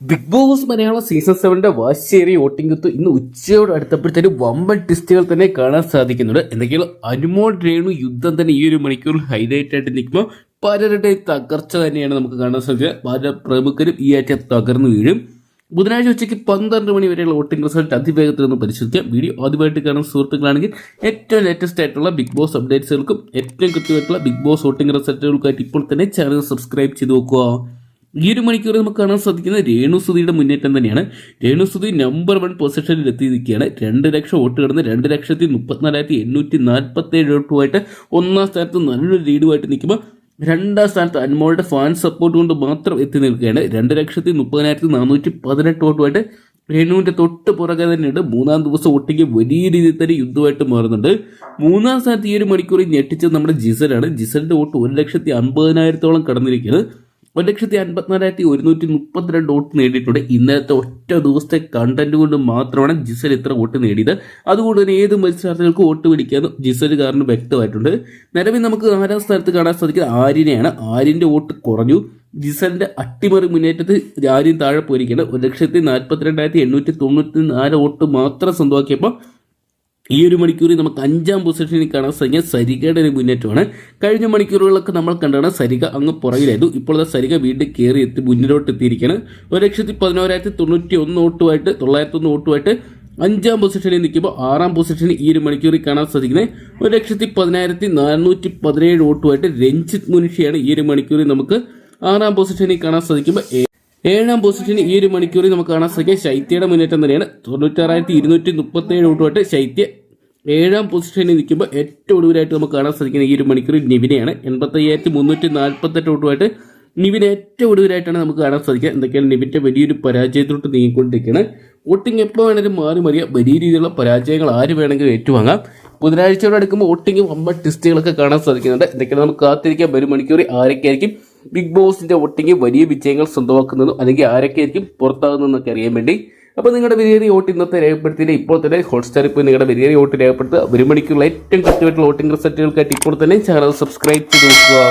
Big Boss Malayalam season സെവന്റെ വാശേരി voting കുത്ത് ഇന്ന് ഉച്ചയോട് അടുത്തപ്പോഴത്തേനും വമ്പൻ ടിസ്റ്റുകൾ തന്നെ കാണാൻ സാധിക്കുന്നുണ്ട്. എന്തെങ്കിലും അനുമോൾ രേണു യുദ്ധം തന്നെ ഈ ഒരു മണിക്കൂർ ഹൈലൈറ്റ് ആയിട്ട് നിൽക്കുമ്പോൾ പലരുടെ തകർച്ച തന്നെയാണ് നമുക്ക് കാണാൻ സാധിക്കുക പല പ്രമുഖരും ഈ ആഴ്ച തകർന്നു വീഴും. ബുധനാഴ്ച ഉച്ചയ്ക്ക് പന്ത്രണ്ട് മണി വരെയുള്ള വോട്ടിംഗ് റിസൾട്ട് അതിവേഗത്തിൽ ഒന്ന് പരിശോധിക്കാം. വീഡിയോ ആദ്യമായിട്ട് കാണുന്ന സുഹൃത്തുക്കളാണെങ്കിൽ ഏറ്റവും ലേറ്റസ്റ്റ് ആയിട്ടുള്ള ബിഗ് ബോസ് അപ്ഡേറ്റ്സുകൾക്കും ഏറ്റവും കൃത്യമായിട്ടുള്ള ബിഗ് ബോസ് വോട്ടിംഗ് റിസൾട്ടുകൾക്കായിട്ട് ഇപ്പോൾ തന്നെ ചാനൽ സബ്സ്ക്രൈബ് ചെയ്ത് നോക്കുക ഈ ഒരു മണിക്കൂർ നമുക്ക് കാണാൻ സാധിക്കുന്നത് രേണുസുതിയുടെ മുന്നേറ്റം തന്നെയാണ്. രേണുസുതി നമ്പർ വൺ പൊസിഷനിൽ എത്തി നിൽക്കുകയാണ് രണ്ട് ലക്ഷം വോട്ട് കിടന്ന് രണ്ട് ലക്ഷത്തി മുപ്പത്തിനാലായിരത്തി എണ്ണൂറ്റി നാൽപ്പത്തി ഏഴ് വോട്ടുമായിട്ട് ഒന്നാം സ്ഥാനത്ത് നല്ലൊരു ലീഡുമായിട്ട് നിൽക്കുമ്പോൾ രണ്ടാം സ്ഥാനത്ത് അൻമോളുടെ ഫാൻ സപ്പോർട്ട് കൊണ്ട് മാത്രം എത്തി നിൽക്കുകയാണ്. രണ്ട് ലക്ഷത്തി മുപ്പതിനായിരത്തി നാനൂറ്റി പതിനെട്ട് വോട്ടുമായിട്ട് രേണുവിന്റെ തൊട്ട് പുറകെ തന്നെയുണ്ട്. മൂന്നാം ദിവസം ഒട്ടിക്ക് വലിയ രീതിയിൽ തന്നെ യുദ്ധമായിട്ട് മാറുന്നുണ്ട്. മൂന്നാം സ്ഥാനത്ത് ഈ ഒരു മണിക്കൂറിൽ ഞെട്ടിച്ചത് നമ്മുടെ ജിസലാണ് ജിസലിന്റെ വോട്ട് ഒരു ലക്ഷത്തി അമ്പതിനായിരത്തോളം കടന്നിരിക്കുന്നത് ഒരു ലക്ഷത്തി അൻപത്തിനാലായിരത്തി ഒരുന്നൂറ്റി മുപ്പത്തിരണ്ട് വോട്ട് നേടിയിട്ടുണ്ട്. ഇന്നലത്തെ ഒറ്റ ദിവസത്തെ കണ്ടന്റ് കൊണ്ട് മാത്രമാണ് ജിസൽ ഇത്ര വോട്ട് നേടിയത്. അതുകൊണ്ട് തന്നെ ഏത് മത്സരാർത്ഥികൾക്ക് വോട്ട് പിടിക്കാൻ ജിസൽ കാരണം വ്യക്തമായിട്ടുണ്ട്. നിലവിൽ നമുക്ക് നാലാം സ്ഥാനത്ത് കാണാൻ സാധിക്കുന്നത്? ആര്യനെയാണ്. ആര്യന്റെ വോട്ട് കുറഞ്ഞു. ജിസലിന്റെ അട്ടിമറി മുന്നേറ്റത്തിൽ ആര്യൻ താഴെ പോയിരിക്കുന്നത് ഒരു ലക്ഷത്തി നാൽപ്പത്തിരണ്ടായിരത്തി എണ്ണൂറ്റി തൊണ്ണൂറ്റി നാല് വോട്ട് മാത്രം സ്വന്തമാക്കിയപ്പോൾ ഈ ഒരു മണിക്കൂറിൽ നമുക്ക് അഞ്ചാം പൊസിഷനിൽ കാണാൻ സാധിക്കുക സരികയുടെ ഒരു മുന്നേറ്റമാണ്. കഴിഞ്ഞ മണിക്കൂറുകളൊക്കെ നമ്മൾ കണ്ടാണ് സരിക അങ്ങ് പുറകിലായിരുന്നു. ഇപ്പോൾ സരിക വീണ്ടും കയറി എത്തി മുന്നിലോട്ട് എത്തിയിരിക്കുകയാണ് ഒരു ലക്ഷത്തി പതിനോരായിരത്തി തൊണ്ണൂറ്റി ഒന്ന് വോട്ടുമായിട്ട് തൊള്ളായിരത്തി ഒന്ന് വോട്ടുമായിട്ട് അഞ്ചാം പൊസിഷനിൽ നിൽക്കുമ്പോൾ ആറാം പൊസിഷനിൽ ഈ ഒരു മണിക്കൂറിൽ കാണാൻ സാധിക്കുന്നത് ഒരു ലക്ഷത്തി പതിനായിരത്തി നാനൂറ്റി പതിനേഴ് വോട്ടുമായിട്ട് രഞ്ജിത്ത് മുനിഷിയാണ് ഈ ഒരു മണിക്കൂറിൽ നമുക്ക് ആറാം പൊസിഷനിൽ കാണാൻ സാധിക്കുമ്പോൾ ഏഴാം പൊസിഷനിൽ ഈ ഒരു മണിക്കൂറിൽ നമുക്ക് കാണാൻ സാധിക്കുക. ശൈത്യയുടെ മുന്നേറ്റം തന്നെയാണ്. തൊണ്ണൂറ്റാറായിരത്തി ഇരുന്നൂറ്റി മുപ്പത്തി ഏഴ് വോട്ടുമായിട്ട് ശൈത്യ ഏഴാം പൊസിഷനിൽ നിൽക്കുമ്പോൾ ഏറ്റവും ഒടുവിലായിട്ട് നമുക്ക് കാണാൻ സാധിക്കുന്ന ഈ ഒരു മണിക്കൂറിൽ നിവിനെയാണ്. എൺപത്തി അയ്യായിരത്തി മുന്നൂറ്റി നാൽപ്പത്തെട്ട് വോട്ടുമായിട്ട് നിവിൻ ഏറ്റവും ഒടുവിലായിട്ടാണ് നമുക്ക് കാണാൻ സാധിക്കുക. എന്തൊക്കെയാണ് നിവിന്റെ വലിയൊരു പരാജയത്തിലോട്ട് നീങ്ങിക്കൊണ്ടിരിക്കുകയാണ്. വോട്ടിംഗ് എപ്പോൾ വേണമെങ്കിലും മാറി മറിയാം. വലിയ രീതിയിലുള്ള പരാജയങ്ങൾ ആര് വേണമെങ്കിലും ഏറ്റുവാങ്ങാം. ബുധനാഴ്ചയോടെ അടുക്കുമ്പോൾ വോട്ടിംഗ് വമ്പ ടെസ്റ്റുകളൊക്കെ കാണാൻ സാധിക്കുന്നുണ്ട്. എന്തൊക്കെയാണ് നമുക്ക് കാത്തിരിക്കാം. ഒരു മണിക്കൂർ ആരൊക്കെയായിരിക്കും ബിഗ് ബോസിന്റെ വോട്ടിംഗ് വലിയ വിജയങ്ങൾ സ്വന്തമാക്കുന്നതും അല്ലെങ്കിൽ ആരൊക്കെയായിരിക്കും പുറത്താകുന്നതെന്നൊക്കെ അറിയാൻ വേണ്ടി. അപ്പോൾ നിങ്ങളുടെ വിലയേറിയ വോട്ട് ഇന്നത്തെ രേഖപ്പെടുത്തിയില്ല ഇപ്പോൾ തന്നെ ഹോട്ട്സ്റ്റാറിൽ പോയി നിങ്ങളുടെ വിലയേറിയ വോട്ട് രേഖപ്പെടുത്തുക. ഒരു മണിക്കുള്ള ഏറ്റവും കൃത്യമായിട്ടുള്ള വോട്ടിംഗ് റിസൾട്ടുകൾക്കായിട്ട് ഇപ്പോൾ തന്നെ ചാനൽ സബ്സ്ക്രൈബ് ചെയ്ത് നോക്കുക